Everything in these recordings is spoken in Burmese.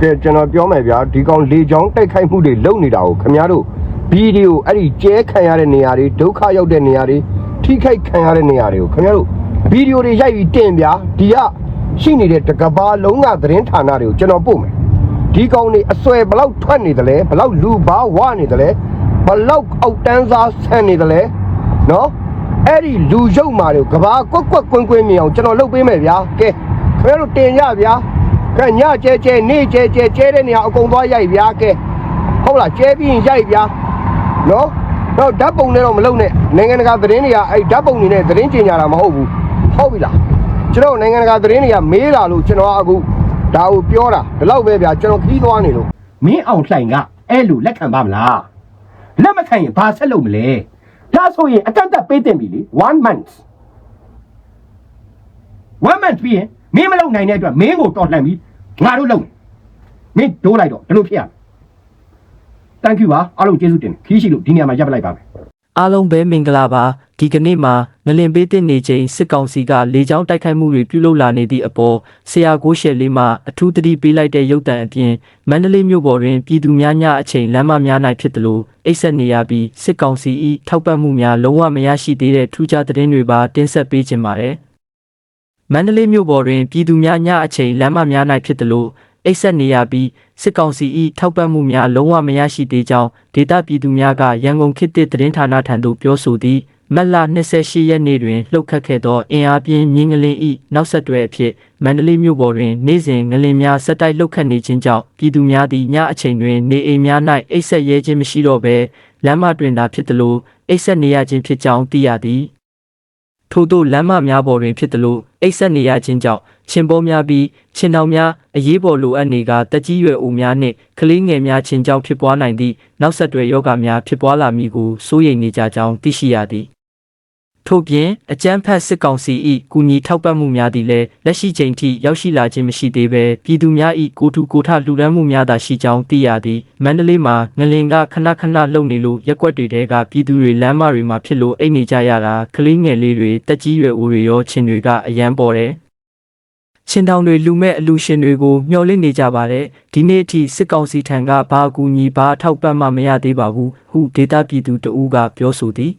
ကဲကျွန်တော်ပြောမယ်ဗျာဒီကောင်လေချောင်းတိုက်ခိုက်မှုတွေလုပ်နေတာကိုခင်ဗျားတို့ဗီဒီယိုအဲ့ဒီကျဲခံရတဲ့နေရာတွေဒုက္ခရောက်တဲ့နေရာတွေထိခိုက်ခံရတဲ့နေရာတွေကိုခင်ဗျားတို့ဗီဒီယိုတွေရိုက်ပြီးတင်ဗျာဒီကရှိနေတဲ့တကဘာလုံးကသတင်းဌာနတွေကိုကျွန်တော်ပို့မယ်ဒီကောင်တွေအစွဲဘလောက်ထွက်နေတယ်လဲဘလောက်လူဘာဝနေတယ်လဲဘလောက်အောက်တန်းစားဆန်နေတယ်လဲနော်အဲ့ဒီလူရုပ်မာတွေကိုကဘာကွက်ကွက်ကွင်းကွင်းမြင်အောင်ကျွန်တော်လုပ်ပေးမယ်ဗျာကဲခင်ဗျားတို့တင်ရဗျာ ကဲညကျဲကျဲနေ့ကျဲကျဲကျဲတဲ့နေရာအကုန်သွားရိုက်ဗျာကဲဟုတ်လားကျဲပြီးရင်ရိုက်ဗျာနော်တော့ဓာတ်ပုံနဲ့တော့မလုပ်နဲ့နိုင်ငံတကာသတင်းတွေကအဲ့ဓာတ်ပုံတွေနဲ့သတင်းကျင်ကြတာမဟုတ်ဘူးဟုတ်ပြီလားကျွန်တော်နိုင်ငံတကာသတင်းတွေကမေးလာလို့ကျွန်တော်အခုဒါကိုပြောတာဒီလောက်ပဲဗျာကျွန်တော်ခီးသွားနေလို့မင်းအောင်လှိုင်ကအဲ့လိုလက်ခံပါမလားလက်မခံရင်ဘာဆက်လုပ်မလဲဒါဆိုရင်အကန့်အသတ်ပေးတင်ပြီလေ1 month 1 month ပြီးရင်မင်းမလုပ်နိုင်တဲ့အတွက်မင်းကိုတော်လှန်ပြီး ငါတို့လုပ်မယ်မင်းဒိုးလိုက်တော့ဒီလိုဖြစ်ရမယ် thank you ပါအားလုံးကျေးဇူးတင်တယ်ခီးရှိလို့ဒီနေရာမှာရပ်ပလိုက်ပါမယ်အားလုံးပဲမင်္ဂလာပါဒီကနေ့မှာငလင်ပေးတဲ့နေချိန်စစ်ကောင်စီကလေကြောင်းတိုက်ခိုက်မှုတွေပြုလုပ်လာနေသည့်အပေါ်ဆရာကိုရှယ်လေးမှအထူးသတိပေးလိုက်တဲ့ရုပ်တံအပြင်မန္တလေးမြို့ပေါ်တွင်ပြည်သူများညအချိန်လမ်းမများ၌ဖြစ်သလိုအိတ်ဆက်နေရပြီးစစ်ကောင်စီ၏ထောက်ပံ့မှုများလုံးဝမရရှိသေးတဲ့ထူးခြားသတင်းတွေပါတင်ဆက်ပေးခြင်းပါတယ် မန္တလေးမြို့ပေါ်တွင်ပြည်သူများညအချိန်လမ်းမများ၌ဖြစ်သလိုအိတ်ဆက်နေရပြီးစစ်ကောင်စီ၏ထောက်ပံ့မှုများလုံးဝမရရှိသေးကြောင်းဒေတာပြည်သူများကရန်ကုန်ခေတ်သစ်သတင်းဌာနထံသို့ပြောဆိုသည်မတ်လ28ရက်နေ့တွင်လှုပ်ခတ်ခဲ့သောအင်အားပြင်းမြင်းငလင်း၏နောက်ဆက်တွဲအဖြစ်မန္တလေးမြို့ပေါ်တွင်နေ့စဉ်ငလင်းများဆက်တိုက်လှုပ်ခတ်နေခြင်းကြောင့်ပြည်သူများသည်ညအချိန်တွင်နေအိမ်များ၌အိတ်ဆက်ရဲခြင်းမရှိတော့ဘဲလမ်းမတွင်သာဖြစ်သလိုအိတ်ဆက်နေရခြင်းဖြစ်ကြောင်းသိရသည် ထို့သောလမ်းမများပေါ်တွင်ဖြစ်သလိုအိတ်ဆက်နေရခြင်းကြောင့်ချင်းပေါများပြီးချင်းတောင်များအရေးပေါ်လိုအပ်နေကတက်ကြီးရွယ်အိုများနှင့်ကလေးငယ်များချင်းကြောင့်ဖြစ်ပွားနိုင်သည့်နောက်ဆက်တွဲယောဂများဖြစ်ပွားလာမည်ကိုစိုးရိမ်နေကြကြောင်းသိရှိရသည် ထို့ပြင်အကြမ်းဖက်စစ်ကောင်စီ၏ကူညီထောက်ပံ့မှုများသည်လည်းလက်ရှိချိန်ထိရောက်ရှိလာခြင်းမရှိသေးဘဲပြည်သူများ၏ကိုထုကိုထလှူဒန်းမှုများသာရှိကြောင်းသိရသည်မန္တလေးမှာငလင်ကခဏခဏလှုပ်နေလို့ရက်ွက်တွေတဲကပြည်သူတွေလမ်းမတွေမှာဖြစ်လို့အိတ်နေကြရတာကလေးငယ်လေးတွေတက်ကြီးရွယ်အိုတွေရောချင်းတွေကအရန်ပေါ်တယ်ချင်းတောင်တွေလူမဲ့အလူရှင်တွေကိုမျှော်လင့်နေကြပါတယ်ဒီနေ့အထိစစ်ကောင်စီထံကဘာအကူအညီဘာအထောက်ပံ့မှမရသေးပါဘူးဟုဒေတာပြည်သူတအူးကပြောဆိုသည်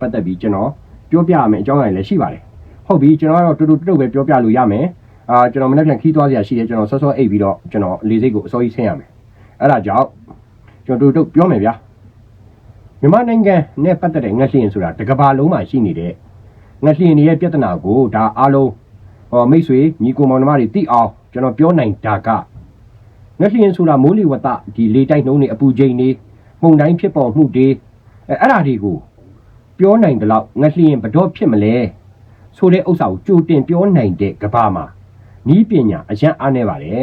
ပတ်သက်ပြီးကျွန်တော်ပြောပြရမယ်အကြောင်းအရာတွေလည်းရှိပါတယ်ဟုတ်ပြီကျွန်တော်ကတော့တူတူတုတ်ပဲပြောပြလို့ရမယ်အာကျွန်တော်မနေ့ကခီးသွားစရာရှိတယ်ကျွန်တော်စောစောအိပ်ပြီးတော့ကျွန်တော်လေစိတ်ကိုအစောကြီးဆင်းရမယ်အဲ့ဒါကြောင့်ကျွန်တော်တူတူပြောမယ်ဗျာမြန်မာနိုင်ငံနဲ့ပတ်သက်တဲ့ငှက်လျင်ဆိုတာတစ်ကမ္ဘာလုံးမှာရှိနေတဲ့ငှက်လျင်တွေရဲ့ပြဿနာကိုဒါအားလုံးဟောမိတ်ဆွေညီကိုမောင်နှမတွေသိအောင်ကျွန်တော်ပြောနိုင်တာကငှက်လျင်ဆိုတာမိုးလေဝသဒီလေတိုက်နှုံးတွေအပူချိန်တွေမှုန်တိုင်းဖြစ်ပေါ်မှုတွေအဲအဲ့ဒါတွေကို ပြောနိုင်တယ်လို့ငှက်လျင်ဘတော့ဖြစ်မလဲဆိုတဲ့ဥစ္စာကိုကြိုတင်ပြောနိုင်တဲ့ကဘာမှာနီးပညာအရန်အားနေပါတယ်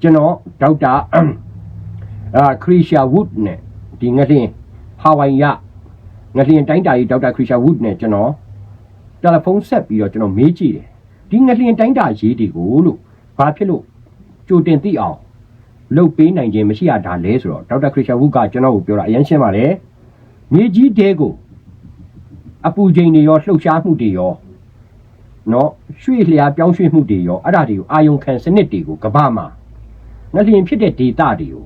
ကျွန်တော်ဒေါက်တာအာခရီရှာဝုဒ်နဲ့ဒီငှက်လျင်ဟာဝိုင်ယငှက်လျင်တိုင်းတာကြီးဒေါက်တာခရီရှာဝုဒ်နဲ့ကျွန်တော်တယ်လီဖုန်းဆက်ပြီးတော့ကျွန်တော်မေးကြည့်တယ်ဒီငှက်လျင်တိုင်းတာရေးတွေကိုလို့ဘာဖြစ်လို့ကြိုတင်သိအောင်လုပ်ပေးနိုင်ခြင်းမရှိရတာလဲဆိုတော့ဒေါက်တာခရီရှာဝုဒ်ကကျွန်တော်ကိုပြောတာအရင်ရှင်းပါတယ်မြေကြီးတဲကို အပူချိန်တွေရောလှုပ်ရှားမှုတွေရောနော်ရွှေ့လျားပြောင်းရွှေ့မှုတွေရောအဲ့ဒါတွေကိုအာယုံခံစနစ်တွေကိုကမ္ဘာမှာငလျင်ဖြစ်တဲ့ဒေတာတွေကို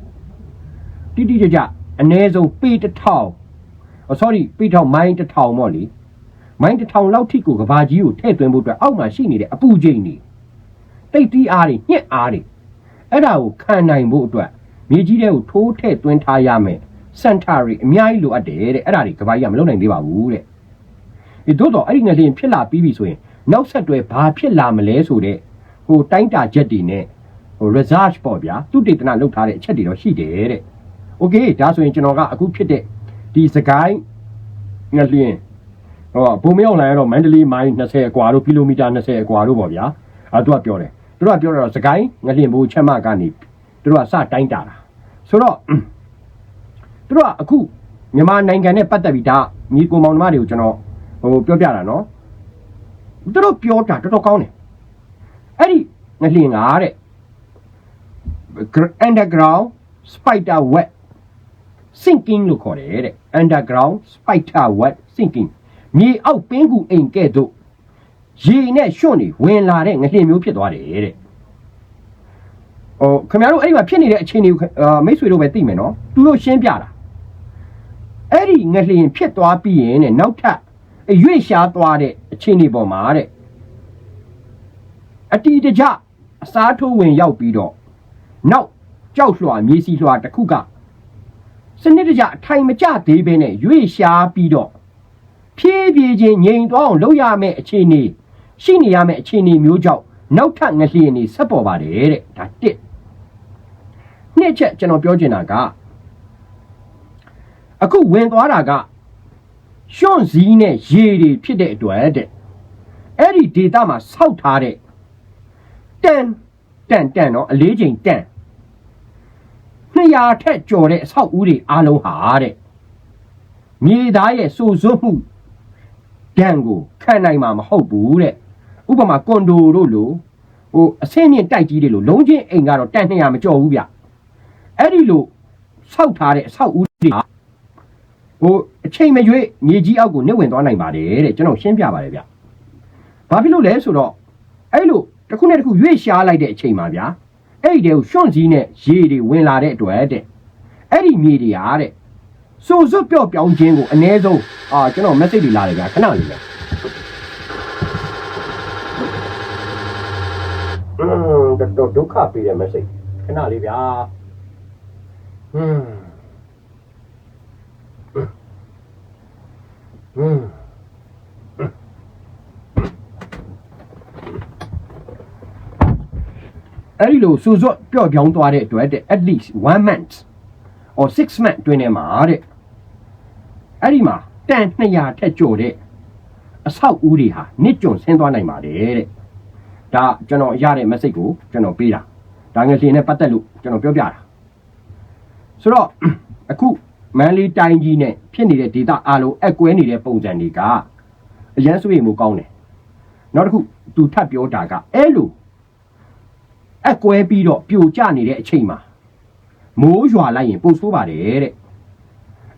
တိတိကျကျအ ਨੇ ဆုံးပေတစ်ထောင်အော် sorry ပေတစ်ထောင်မိုင်းတစ်ထောင်ပေါ့လေမိုင်းတစ်ထောင်လောက်ထိကိုကဘာကြီးကိုထည့်သွင်းဖို့အတွက်အောက်မှာရှိနေတဲ့အပူချိန်တွေတိတ်တီးအားတွေညှက်အားတွေအဲ့ဒါကိုခံနိုင်ဖို့အတွက်မြေကြီးတဲ့ကိုထိုးထည့်သွင်းထားရမယ်စန်တာတွေအများကြီးလိုအပ်တယ်တဲ့အဲ့ဒါတွေကဘာကြီးကမလုပ်နိုင်သေးပါဘူးတဲ့ ဒီတို့တော့အဲ့ဒီငလျင်ဖြစ်လာပြီးပြီဆိုရင်နောက်ဆက်တွဲဘာဖြစ်လာမလဲဆိုတဲ့ဟိုတိုင်းတာချက်တွေနဲ့ဟို research ပေါ့ဗျာသူတေသနလုပ်ထားတဲ့အချက်တွေတော့ရှိတယ်တဲ့။ Okay ဒါဆိုရင်ကျွန်တော်ကအခုဖြစ်တဲ့ဒီစကိုင်းငလျင်ဟောဘုံမြောက်လာရတော့မန္တလေးမိုင်20အကွာတို့ကီလိုမီတာ20အကွာတို့ပေါ့ဗျာ။အဲသူကပြောတယ်။သူကပြောတော့စကိုင်းငလျင်ဘိုးချက်မကနေသူကစတိုင်းတာတာ။ဆိုတော့သူကအခုမြန်မာနိုင်ငံနဲ့ပတ်သက်ပြီးဒါညီကိုမောင်နှမတွေကိုကျွန်တော် ဟိုပြောပြတာနော်သူတို့ပြောတာတော်တော်ကောင်းတယ်အဲ့ဒီငလျင်ကတဲ့ underground spider web sinking လို့ခေါ်တယ်တဲ့ underground spider web sinking မြေအောက်ပင်းကူအိမ်ကဲ့သို့ရေနဲ့ရွှွန့်နေဝင်လာတဲ့ငလျင်မျိုးဖြစ်သွားတယ်တဲ့ဟိုခင်ဗျားတို့အဲ့ဒီမှာဖြစ်နေတဲ့အခြေအနေကိုအာမိတ်ဆွေတို့ပဲသိမယ်နော်သူတို့ရှင်းပြတာအဲ့ဒီငလျင်ဖြစ်သွားပြီးရင်တဲ့နောက်ထပ် အရွေ့ရှားသွားတဲ့အခြေအနေပေါ်မှာတဲ့အတီတကြအစားထိုးဝင်ရောက်ပြီးတော့နောက်ကြောက်လွှာမြေစီလွှာတစ်ခုကစနစ်တကျအထိုင်မကျသေးဘဲနဲ့ရွေ့ရှားပြီးတော့ဖြည်းဖြည်းချင်းငြိမ်သွားအောင်လုပ်ရမယ့်အခြေအနေရှိနေရမယ့်အခြေအနေမျိုးကြောင့်နောက်ထပ်ငလျင်နေဆက်ပေါ်ပါတယ်တဲ့ဒါတစ်နှစ်ချက်ကျွန်တော်ပြောချင်တာကအခုဝင်သွားတာက ရှွန့်စည်းနဲ့ရေတွေဖြစ်တဲ့အတွက်တဲ့အဲ့ဒီဒေတာမှာဆောက်ထားတဲ့တန်တန်တန်တော့အလေးချိန်တန်200ထက်ကျော်တဲ့အဆောက်အဦတွေအားလုံးဟာတဲ့မြေသားရဲ့စိုးစွတ်မှုဒဏ်ကိုခံနိုင်မှာမဟုတ်ဘူးတဲ့ဥပမာကွန်ဒိုတို့လိုဟိုအဆင့်မြင့်တိုက်ကြီးတွေလိုလုံးချင်းအိမ်ကတော့တန်200မကျော်ဘူးဗျအဲ့ဒီလိုဆောက်ထားတဲ့အဆောက်အဦတွေဟာ ဟိုအချိန်မရွေ့မြေကြီးအောက်ကိုနှိမ့်ဝင်သွားနိုင်ပါတယ်တဲ့ကျွန်တော်ရှင်းပြပါတယ်ဗျဘာဖြစ်လို့လဲဆိုတော့အဲ့လိုတစ်ခုနဲ့တစ်ခုရွေ့ရှားလိုက်တဲ့အချိန်မှာဗျာအဲ့ဒီတဲကိုရွှွန့်ကြီးနဲ့ရေတွေဝင်လာတဲ့အတွက်တဲ့အဲ့ဒီမြေတွေဟာတဲ့စိုးစွတ်ပြော့ပြောင်းခြင်းကိုအ ਨੇ ဆုံးအာကျွန်တော် message တွေလာတယ်ဗျာခဏလေးဗျာတော်တော်ဒုက္ခပေးတဲ့ message ခဏလေးဗျာဟွန်း အဲ့ဒီလိုစူဇွတ်ပျော့ပြောင်းသွားတဲ့အတွက်တဲ့ at least 1 month or 6 month တွင်နေမှာတဲ့အဲ့ဒီမှာတန်200ထက်ကျော်တဲ့အဆောက်အဦတွေဟာနစ်ကြွဆင်းသွားနိုင်ပါတယ်တဲ့ဒါကျွန်တော်ရတဲ့ message ကိုကျွန်တော်ပေးတာဒါငယ်ရှင်နဲ့ပတ်သက်လို့ကျွန်တော်ပြောပြတာဆိုတော့အခု မန်လေးတိုင်းကြီးနဲ့ဖြစ်နေတဲ့ဒေတာအားလုံးအကွဲနေတဲ့ပုံစံတွေကအရန်ဆွေးမှုကောင်းတယ်နောက်တစ်ခုသူထပ်ပြောတာကအဲ့လို အကွဲပြီးတော့ပြိုကျနေတဲ့အချိန်မှာမိုးရွာလိုက်ရင်ပိုဆိုးပါတယ်တဲ့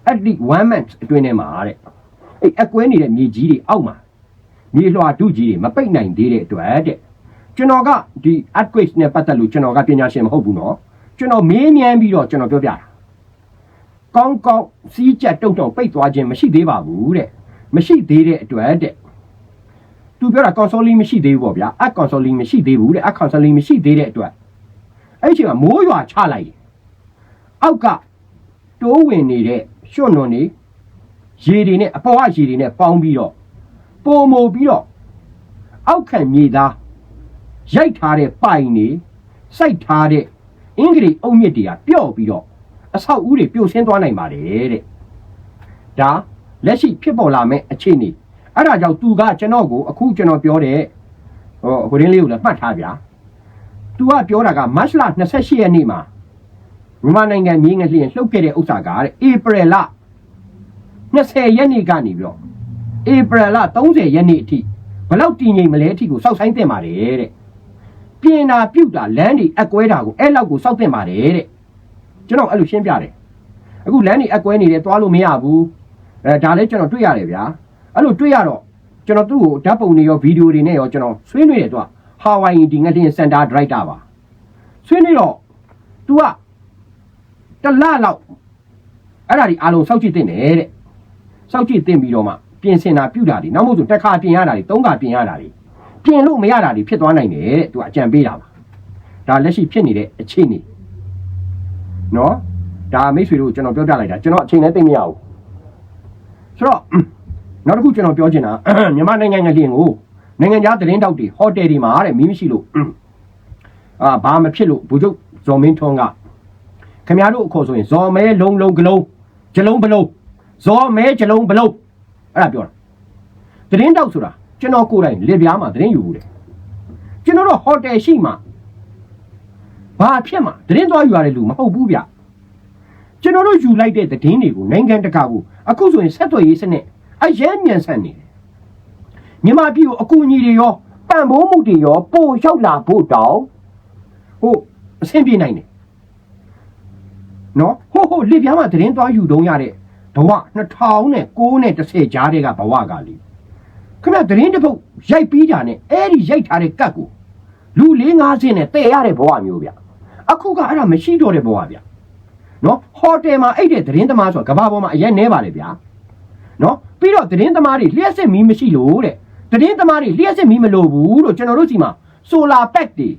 အဲ့ဒီ1 month အတွင်းထဲမှာတဲ့အဲ့အကွဲနေတဲ့မြေကြီးတွေအောက်မှာမြေလွှာဒုကြီးတွေမပိတ်နိုင်သေးတဲ့အတွက်တဲ့ကျွန်တော်ကဒီ earthquake နဲ့ပတ်သက်လို့ကျွန်တော်ကပညာရှင်မဟုတ်ဘူးเนาะကျွန်တော်မေးမြန်းပြီးတော့ကျွန်တော်ပြောပြတာ ကောင်းကောင်းစီးကြက်တုံတုံပိတ်သွားခြင်းမရှိသေးပါဘူးတဲ့မရှိသေးတဲ့အတွက်တဲ့သူပြောတာ counseling မရှိသေးဘူးပေါ့ဗျာအ counseling မရှိသေးဘူးတဲ့အ counseling မရှိသေးတဲ့အတွက်အဲ့ဒီအချိန်မှာမိုးရွာချလိုက်တယ်အောက်ကတိုးဝင်နေတဲ့ရွှွန့်နွန်နေရေတွေနဲ့အပေါ်ကရေတွေနဲ့ပေါင်းပြီးတော့ပုံမိုပြီးတော့အောက်ခံမြေသားရိုက်ထားတဲ့ပိုင်နေစိုက်ထားတဲ့အင်္ဂလိပ်အုံမြစ်တွေကပျော့ပြီးတော့ အဆောက်အဦတွေပြုတ်ဆင်းသွားနိုင်ပါတယ်တဲ့ဒါလက်ရှိဖြစ်ပေါ်လာမဲ့အခြေအနေအဲ့ဒါကြောင့်သူကကျွန်တော်ကိုအခုကျွန်တော်ပြောတဲ့ဟိုဟိုရင်းလေးကိုလည်းမှတ်ထားဗျာ။ तू ကပြောတာကမတ်လ28ရက်နေ့မှာမြန်မာနိုင်ငံမြေငလျင်လှုပ်ခဲ့တဲ့ဥစ္စာကတဲ့ဧပြီလ20ရက်နေ့ကနေပြီးတော့ဧပြီလ30ရက်နေ့အထိဘယ်လောက်တည်ငြိမ်မလဲအထိကိုစောက်ဆိုင်တင်ပါတယ်တဲ့။ပြင်တာပြုတ်တာလမ်းတွေအကွဲတာကိုအဲ့လောက်ကိုစောက်တင်ပါတယ်တဲ့။ ကျွန်တော်အဲ့လိုရှင်းပြတယ်။အခုလမ်းတွေအကွဲနေတယ်သွားလို့မရဘူး။အဲဒါလည်းကျွန်တော်တွေ့ရတယ်ဗျာ။အဲ့လိုတွေ့ရတော့ကျွန်တော်သူ့ကိုဓာတ်ပုံတွေရောဗီဒီယိုတွေနဲ့ရောကျွန်တော်ဆွေးနွေးတယ်သူကဟာဝိုင်ဒီငလျင်စင်တာဒရိုက်တာပါဆွေးနွေးတော့ तू ကတစ်လလောက်အဲ့ဒါဒီအားလုံးစောက်ကြည့်တင်တယ်တဲ့စောက်ကြည့်တင်ပြီးတော့မှပြင်ဆင်တာပြုတာဒီနောက်မို့ဆိုတစ်ခါပြင်ရတာဒီသုံးခါပြင်ရတာဒီပြင်လို့မရတာဒီဖြစ်သွားနိုင်တယ်တဲ့ तू အကြံပေးတာပါဒါလက်ရှိဖြစ်နေတဲ့အခြေအနေ နော်ဒါမိတ်ဆွေတို့ကျွန်တော်ပြောပြလိုက်တာကျွန်တော်အချိန်နဲ့သိမရဘူးဆိုတော့နောက်တစ်ခုကျွန်တော်ပြောချင်တာမြန်မာနိုင်ငံငလျင်ကိုနိုင်ငံခြားသတင်းတောက်တွေဟိုတယ်တွေမှာတဲ့မီးမရှိလို့အာဘာမဖြစ်လို့ဘူချုပ်ဇော်မင်းထွန်းကခင်ဗျားတို့အခေါ်ဆိုရင်ဇော်မဲလုံးလုံးကလုံးဂျလုံးဘလုံးဇော်မဲဂျလုံးဘလုံးအဲ့ဒါပြောတာသတင်းတောက်ဆိုတာကျွန်တော်ကိုယ်တိုင်လေပြားမှာသတင်းယူဘူးတယ်ကျွန်တော်တို့ဟိုတယ်ရှိမှာ ဘာဖြစ်မှာသတင်းသွားယူရတဲ့လူမဟုတ်ဘူးဗျကျွန်တော်တို့ယူလိုက်တဲ့သတင်းတွေကိုနိုင်ငံတကာကိုအခုဆိုရင်ဆက်သွယ်ရေးစနစ်အရင်မြန်ဆန်နေတယ်မြန်မာပြည်ကိုအကူအညီတွေရောပံ့ပိုးမှုတွေရောပို့ရောက်လာဖို့တောင်းဟိုအဆင်ပြေနိုင်တယ်နော်ဟိုဟိုလေပြားမှာသတင်းသွားယူတုံးရတဲ့ဘဝ2009နဲ့10ကြားတဲ့ကဘဝကလေခဏသတင်းတစ်ပုတ်ရိုက်ပြီးကြနဲ့အဲ့ဒီရိုက်ထားတဲ့ကတ်ကိုလူ၄50နဲ့တည်ရတဲ့ဘဝမျိုးဗျ အခုကအဲ့ဒါမရှိတော့တဲ့ဘဝဗျနော်ဟိုတယ်မှာအိတ်တဲ့သတင်းသမားဆိုတာကဘာပေါ်မှာအရင်နဲပါလေဗျာနော်ပြီးတော့သတင်းသမားတွေလျှက်စစ်မီးမရှိလို့တဲ့သတင်းသမားတွေလျှက်စစ်မီးမလို့ဘူးလို့ကျွန်တော်တို့စီမှာ solar pack တွေ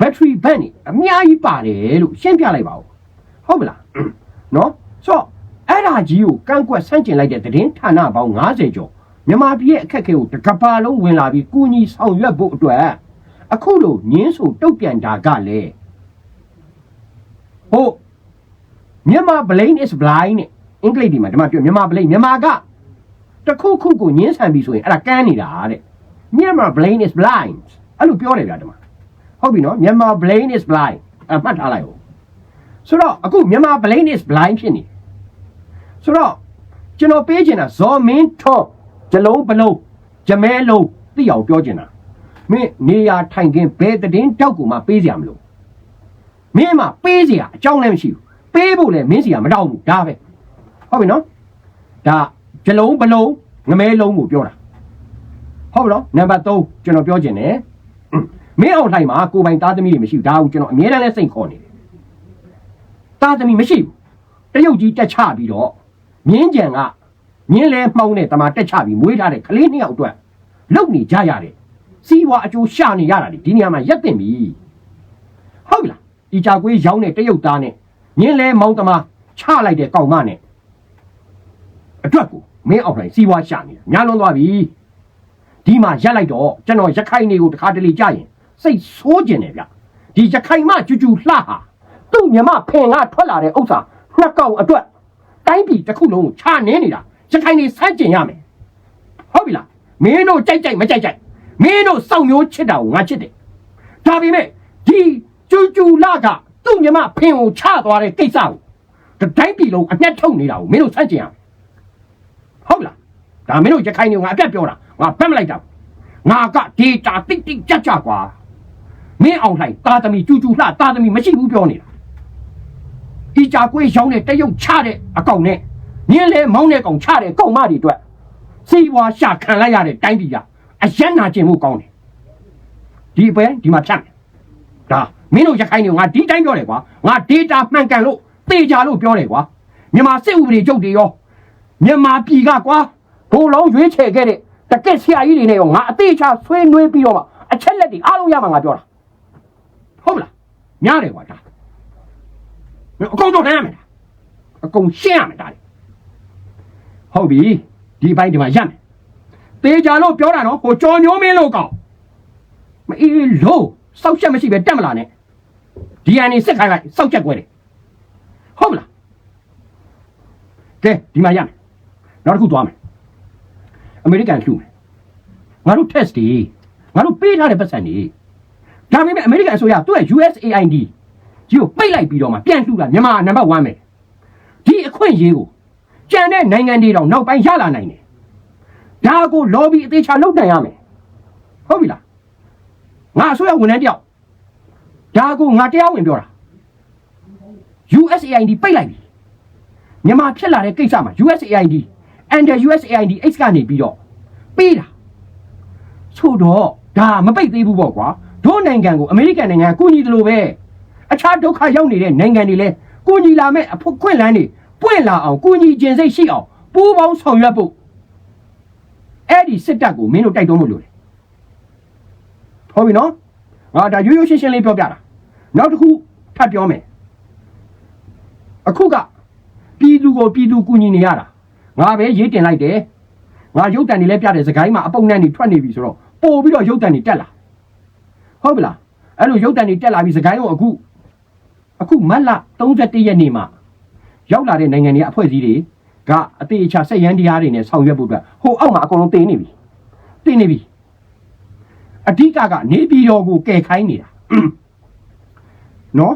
battery bank တွေအများကြီးပါတယ်လို့ရှင်းပြလိုက်ပါဦးဟုတ်မလားနော်ဆိုတော့အဲ့ဒါကြီးကိုကန့်ကွက်ဆန့်ကျင်လိုက်တဲ့သတင်းဌာနပေါင်း90ကျော်မြန်မာပြည်ရဲ့အခက်အခဲကိုတစ်ကမ္ဘာလုံးဝင်လာပြီးကုညီဆောင်ရွက်ဖို့အတွက် အခုလိုညင်းဆိုတုတ်ပြန်တာကလည်းဟိုမြန်မာ blame is blind နဲ့အင်္ဂလိပ်ဒီမှာဒီမှာပြောမြန်မာ blame မြန်မာကတစ်ခုခုကိုညင်းဆန်ပြီဆိုရင်အဲ့ဒါကန်းနေတာတဲ့မြန်မာ blame is blind အဲ့လိုပြောတယ်ဗျာဒီမှာဟုတ်ပြီနော်မြန်မာ brain is blind အမှတ်ထားလိုက်ဦးဆိုတော့အခုမြန်မာ brain is blind ဖြစ်နေတယ်ဆိုတော့ကျွန်တော်ပေးချင်တာဇော်မင်းထွန်းဂျလုံးဘလုံးဂျမဲလုံးသိအောင်ပြောချင်တာ မင်းနေရာထိုင်ခင်းဘယ်တည်င်းတောက်ကူမှပေးစရာမလိုမင်းမှပေးစရာအကြောင်းလည်းမရှိဘူးပေးဖို့လည်းမင်းစီကမတောက်ဘူးဒါပဲဟုတ်ပြီနော်ဒါဂျလုံးဘလုံးငမဲလုံးကိုပြောတာဟုတ်ပြီနော်နံပါတ်3ကျွန်တော်ပြောချင်တယ်မင်းအောင်လှိုင်မှာကိုယ်ပိုင်သားသမီးတွေမရှိဘူးဒါကိုကျွန်တော်အမြဲတမ်းလဲစိတ်ခေါ်နေတယ်သားသမီးမရှိဘူးတရုတ်ကြီးတက်ချပြီးတော့မြင်းကြံကမြင်းလဲမှောင်းတဲ့တမတက်ချပြီးမွေးထားတဲ့ကလေးနှစ်ယောက်အတွက်လုံနေကြရတယ် စီးပွားအကျိုးရှာနေရတာလေဒီနေရာမှာရက်တင်ပြီဟုတ်ပြီလားဒီကြကွေးရောင်းတဲ့တရုတ်သားနဲ့မြင်းလဲမောင်းတမချလိုက်တဲ့ကောင်မနဲ့အတွက်ကိုမင်းအောင်လှိုင်စီးပွားရှာနေတာညာလွန်သွားပြီဒီမှာရက်လိုက်တော့ကျွန်တော်ရခိုင်တွေကိုတခါတလေကြာရင်စိတ်ဆိုးကျင်တယ်ဗျဒီရခိုင်မကျူကျူလှဟာသူ့မြမဖင်ကထွက်လာတဲ့ဥစ္စာနှစ်ကောင်အတွက်တိုင်းပြည်တစ်ခုလုံးကိုခြာနေနေတာရခိုင်တွေစမ်းကျင်ရမယ်ဟုတ်ပြီလားမင်းတို့ကြိုက်ကြိုက်မကြိုက်ကြိုက် မင်းတို့စောင့်မျိုးချစ်တာကိုငါချစ်တယ်ဒါပေမဲ့ဒီကျူကျူလှကသူ့မြမဖင်ကိုချသွားတဲ့ကိစ္စကိုတိုင်းပြည်လုံးအမျက်ထုတ်နေတာကိုမင်းတို့စမ်းကျင်ရမယ်ဟုတ်လားဒါမင်းတို့ရခိုင်တွေငါအပြတ်ပြောတာငါဖက်မလိုက်တာငါကဒေတာတိတ်တိတ်ကြက်ကြကွာမင်းအောင်လိုက်တာသမီကျူကျူလှတာသမီမရှိဘူးပြောနေတာဤကြကွေးရောင်းတဲ့တရုတ်ချတဲ့အကောင်နဲ့မြင်းလဲမောင်းတဲ့ကောင်ချတဲ့ကောင်မတွေအတွက်စီးပွားရှာခံလိုက်ရတဲ့တိုင်းပြည်က အယက်နာကျင်မှုကောင်းတယ်ဒီပဲဒီမှာဖြတ်မယ်ဒါမင်းတို့ရခိုင်တွေငါဒီတိုင်းပြောတယ်ကွာငါဒေတာမှန်ကန်လို့သေချာလို့ပြောတယ်ကွာမြန်မာစစ်ဥပဒေချုပ်တွေရောမြန်မာပြည်ကကွာဘိုးလုံးရွေးချယ်ခဲ့တဲ့တကက်ဆရာကြီးတွေနဲ့ရောငါအသေးချာဆွေးနွေးပြီးတော့မှအချက်လက်တွေအားလုံးရမှာငါပြောတာဟုတ်မလားညားတယ်ကွာဒါအကုန်တော့နိုင်ရမယ်လားအကုန်ရှင်းရမယ်ဒါလေဟုတ်ပြီဒီဘိုင်းဒီမှာရမယ် တေချာလို့ပြောတာနော်ဟိုကြော်ညိုးမင်းလို့ကောင်းမအေးလို့စောက်ချက်မရှိပဲတက်မလာနဲ့ဒီအန်နေစစ်ခိုင်းလိုက်စောက်ချက်ကွဲတယ်ဟုတ်မလားကဲဒီမှာရမယ်နောက်တစ်ခုသွားမယ်အမေရိကန်လှူမယ်ငါတို့ test တွေငါတို့ပေးထားတဲ့ပတ်စံတွေဒါပေမဲ့အမေရိကန်အစိုးရသူ့ရဲ့ USAID ကြီးကိုပိတ်လိုက်ပြီးတော့မှပြန်လှူတာမြန်မာနံပါတ်1ပဲဒီအခွင့်အရေးကိုကြံတဲ့နိုင်ငံတွေတော့နောက်ပိုင်းရလာနိုင်တယ် ဒါကို lobby အသေးချာလုပ်နိုင်ရမယ်ဟုတ်ပြီလားငါအစိုးရဝန်ထမ်းတယောက်ဒါကိုငါတရားဝင်ပြောတာ USAID ပိတ်လိုက်ပြီမြန်မာဖြစ်လာတဲ့ကိစ္စမှာ USAID and USAID X ကနေပြီးတော့ပေးတာဆိုတော့ဒါမပိတ်သေးဘူးပေါ့ကွာတို့နိုင်ငံကိုအမေရိကန်နိုင်ငံကကူညီတယ်လို့ပဲအခြားဒုက္ခရောက်နေတဲ့နိုင်ငံတွေလည်းကူညီလာမဲ့အဖို့ခွင့်လန်းတွေပွင့်လာအောင်ကူညီခြင်းစိတ်ရှိအောင်ပူးပေါင်းဆောင်ရွက်ဖို့ အဲ့ဒီစစ်တပ်ကိုမင်းတို့တိုက်တွန်းဖို့လိုတယ်ဟုတ်ပြီနော်ငါဒါရိုးရိုးရှင်းရှင်းလေးပြောပြတာနောက်တစ်ခုထပ်ပြောမယ်အခုကပြည်သူကိုပြည်သူကူညီနေရတာငါပဲရေးတင်လိုက်တယ်ငါရုပ်တံတွေလည်းပြတယ်စကိုင်းမှာအပုံနဲ့နေထွက်နေပြီဆိုတော့ပို့ပြီးတော့ရုပ်တံတွေတက်လာဟုတ်ပြီလားအဲ့လိုရုပ်တံတွေတက်လာပြီစကိုင်းကိုအခုအခုမတ်လ31ရက်နေ့မှာရောက်လာတဲ့နိုင်ငံတွေအဖွဲ့အစည်းတွေ ကအသေးအချာစက်ရန်တရားတွေနဲ့ဆောင်ရွက်ဖို့အတွက်ဟိုအောက်မှာအကုန်လုံးတင်နေပြီတင်နေပြီအဓိကကနေပြည်တော်ကိုကယ်ခိုင်းနေတာနော်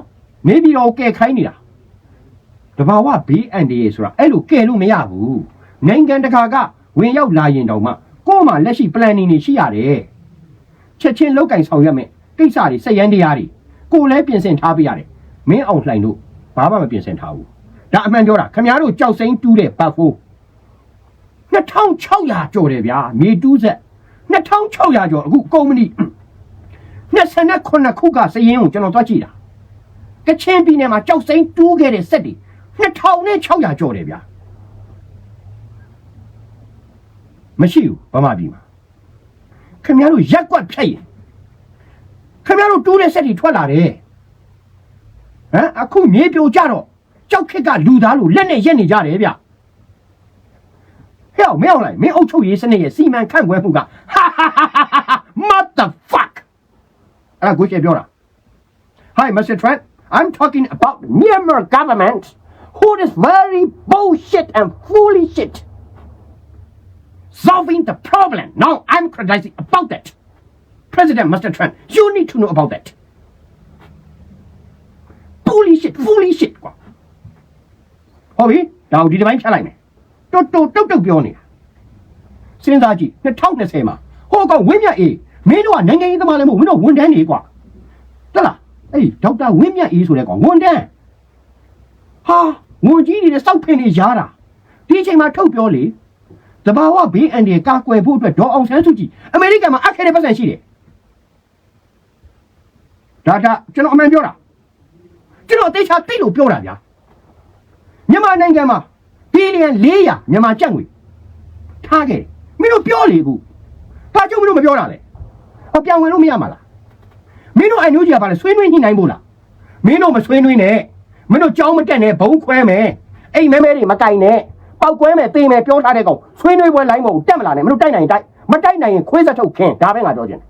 နေပြည်တော်ကိုကယ်ခိုင်းနေတာတဘာဝဘေးအန္တရာယ်ဆိုတာအဲ့လိုကဲလို့မရဘူးနိုင်ငံတကာကဝင်ရောက်လာရင်တောင်မှကို့မှာလက်ရှိ planning တွေရှိရတယ်ချက်ချင်းလောက်ကင်ဆောင်ရွက်မယ်ကိစ္စတွေစက်ရန်တရားတွေကိုလည်းပြင်ဆင်ထားပေးရတယ်မင်းအောင်လှိုင်တို့ဘာမှမပြင်ဆင်ထားဘူး ဒါအမှန်ပြောတာခင်ဗျားတို့ကြောက်စိမ့်တူးတဲ့ဘတ်ဖိုး2600ကျော်တယ်ဗျာမြေတူးဆက်2600ကျော်အခုကုမ္ပဏီ29ခုကစည်ရင်းကိုကျွန်တော်တွားကြည့်တာကချင်ပြည်နယ်မှာကြောက်စိမ့်တူးခဲ့တဲ့စက်တွေ2600ကျော်တယ်ဗျာမရှိဘူးဗမာပြည်မှာခင်ဗျားတို့ရက်ကွက်ဖြတ်ရင်ခင်ဗျားတို့တူးတဲ့စက်တွေထွက်လာတယ်ဟမ်အခုမြေပြိုကြတော့ ကြောက်ခက်ကလူသားလို့လက်နဲ့ရက်နေကြတယ်ဗျဟဲ့မင်းအောင်လိုက်မင်းအုတ်ချုပ်ရေးစနစ်ရဲ့စီမံခန့်ခွဲမှုကဟာဟာဟာဟာဟာ mother fuck အဲ့ဒါကိုကျေပြောတာ Hi, Mr. Trent. I'm talking about Myanmar government who is very bullshit and foolish shit. Solving the problem. Now I'm criticizing about that. President Mr. Trent, you need to know about that. Foolish shit, foolish shit ကွာ ဟုတ်ပြီဒါကိုဒီတစ်ပိုင်းဖြတ်လိုက်မယ်တွတ်တွတ်တုတ်တုတ်ပြောနေတာစဉ်းစားကြည့်2020မှာဟိုကောင်ဝင်းမြတ်အေးမင်းတို့ကနိုင်ငံရေးသမားလည်းမဟုတ်မင်းတို့ဝန်ထမ်းတွေကွာတက်လားအေးဒေါက်တာဝင်းမြတ်အေးဆိုတဲ့ကောင်ဝန်တန်းဟာဝန်ကြီးတွေနဲ့စောက်ဖင်နေရတာဒီအချိန်မှာထုတ်ပြောလေတဘာဝဘေးအန်ဒီကာကွယ်ဖို့အတွက်ဒေါ်အောင်ဆန်းစုကြည်အမေရိကန်မှာအပ်ခဲ့တဲ့ပတ်စံရှိတယ်ဒါဒါကျွန်တော်အမှန်ပြောတာကျွန်တော်အသေးချာသိလို့ပြောတာဗျာ မြန်မာနိုင်ငံမှာဘီလီယံ400မြန်မာကျပ်ငွေထားခဲ့တယ်မင်းတို့ပြောလေကူဘာကြောင့်မလို့မပြောတာလဲအပြောင်းဝင်လို့မရမှာလားမင်းတို့အန်ယူဂျီကဘာလဲဆွေးနွေးညှိနှိုင်းဖို့လားမင်းတို့မဆွေးနွေးနဲ့မင်းတို့ကြောင်းမတက်နဲ့ဘုံခွဲမယ်အိမ်မဲမဲတွေမကင်နဲ့ပောက်ကွဲမယ်တေးမယ်ပြောထားတဲ့ကောင်ဆွေးနွေးပွဲလိုင်းမဟုတ်တက်မလာနဲ့မင်းတို့တိုက်နိုင်ရင်တိုက်မတိုက်နိုင်ရင်ခွေးဆက်ထုတ်ခင်းဒါပဲငါပြောချင်တယ်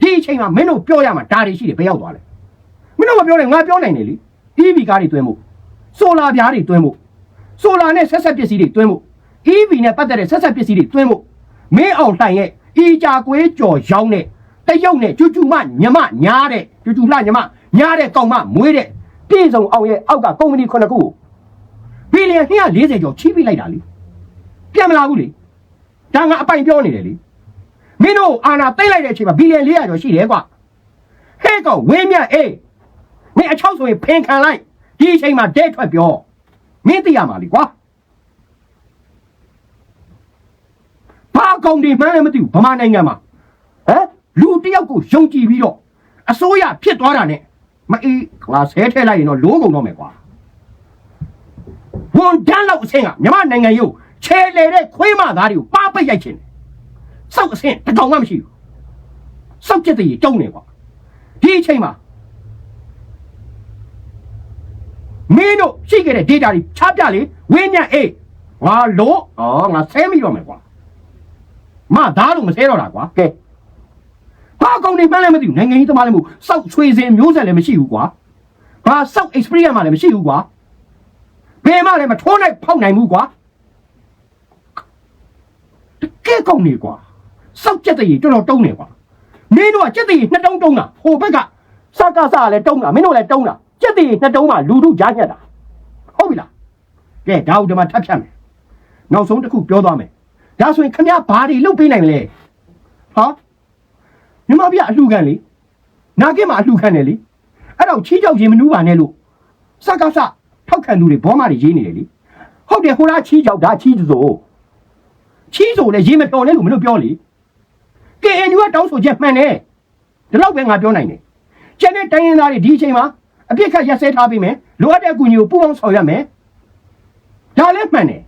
ဒီအချိန်မှာမင်းတို့ပြောရမှာဒါတွေရှိတယ်ဘယ်ရောက်သွားလဲမင်းတို့မပြောနဲ့ငါပြောနိုင်တယ်လေ EV ကားတွေတွင်းမှု ဆိုလာပြားတွေတွင်းမှုဆိုလာနဲ့ဆက်ဆက်ပစ္စည်းတွေတွင်းမှု EV နဲ့ပတ်သက်တဲ့ဆက်ဆက်ပစ္စည်းတွေတွင်းမှုမင်းအောင်တိုင်ရဲ့အီကြာကွေးကြော်ရောင်းတဲ့တရုတ်နဲ့ကျူကျူမညမညားတဲ့ကျူကျူလှညမညားတဲ့ကောင်မမွေးတဲ့ပြည်စုံအောင်ရဲ့အောက်ကကုမ္ပဏီခုနှစ်ခုကိုဘီလီယံ240ကျော်ချီးပေးလိုက်တာလေပြန်မလာဘူးလေဒါငါအပိုင်ပြောနေတယ်လေမင်းတို့အာနာသိမ့်လိုက်တဲ့အချိန်မှာဘီလီယံ400ကျော်ရှိတယ်ကွာဟဲ့ကောင်ဝင်းမြတ်အေးမင်းအချောက်ဆိုရင်ဖင်ခံလိုက် ဒီအချိန်မှာဒဲထွက်ပြောမင်းသိရမှာလေကွာဘာကောင်ဒီမှန်းလည်းမသိဘူးဗမာနိုင်ငံမှာဟမ်လူတစ်ယောက်ကိုယုံကြည်ပြီးတော့အစိုးရဖြစ်သွားတာနဲ့မအေးငါဆဲထဲလိုက်ရင်တော့လိုးကုန်တော့မယ်ကွာဝန်တန်းလောက်အဆင့်ကမြမနိုင်ငံရုပ်ခြေလေတဲ့ခွေးမသားတွေကိုပါပိတ်ရိုက်ခြင်းစောက်အဆင့်တစ်ကောင်မှမရှိဘူးစောက်ချက်တည်းတုံးနေကွာဒီအချိန်မှာ မင်းတို့ရှိခဲ့တဲ့ data တွေချပြလေဝင်းညံ့အေးငါလို့ဩငါဆဲမိတော့မယ်ကွာမသားလို့မဆဲတော့တာကွာကဲဘာအကောင်တွေမှန်းလည်းမသိဘူးနိုင်ငံရေးသမားလည်းမဟုတ်စောက်ချွေစင်မျိုးဆက်လည်းမရှိဘူးကွာဘာစောက် experience မှလည်းမရှိဘူးကွာဘယ်မှလည်းမထိုးနိုင်ဖောက်နိုင်ဘူးကွာတကယ်ကောင်းနေကွာစောက်ကြက်တည်းတော်တော်တုံးနေကွာမင်းတို့ကကြက်တည်းနှစ်တုံးတုံးတာဟိုဘက်ကစကားစားလည်းတုံးတာမင်းတို့လည်းတုံးတာ ကြက်တည်းနှစ်တုံးမှလူတို့ကြားညက်တာဟုတ်ပြီလားကဲဒါဦးဒီမှာထပ်ဖြတ်မယ်နောက်ဆုံးတစ်ခုပြောသွားမယ်ဒါဆိုရင်ခင်ဗျားဘာတွေလုပ်ပေးနိုင်မလဲဟာမြမပြအလှခံလေနာကစ်မှာအလှခံတယ်လေအဲ့တော့ချီးကြောက်ရင်မနှူးပါနဲ့လို့စကားစထောက်ခံသူတွေဘောမတွေရေးနေတယ်လေဟုတ်တယ်ဟိုလားချီးကြောက်ဒါချီးစိုးချီးစိုးလေရေးမတော်နဲ့လို့မလို့ပြောလေကဲအန်ယူကတောင်းဆိုချက်မှန်တယ်ဒီလောက်ပဲငါပြောနိုင်တယ်ကျန်တဲ့တိုင်းရင်းသားတွေဒီအချိန်မှာ အပြစ်ခတ်ရက်စဲထားပြီးမယ်လိုအပ်တဲ့အကူအညီကိုပူးပေါင်းဆောင်ရွက်မယ်ဒါလည်းမှန်တယ်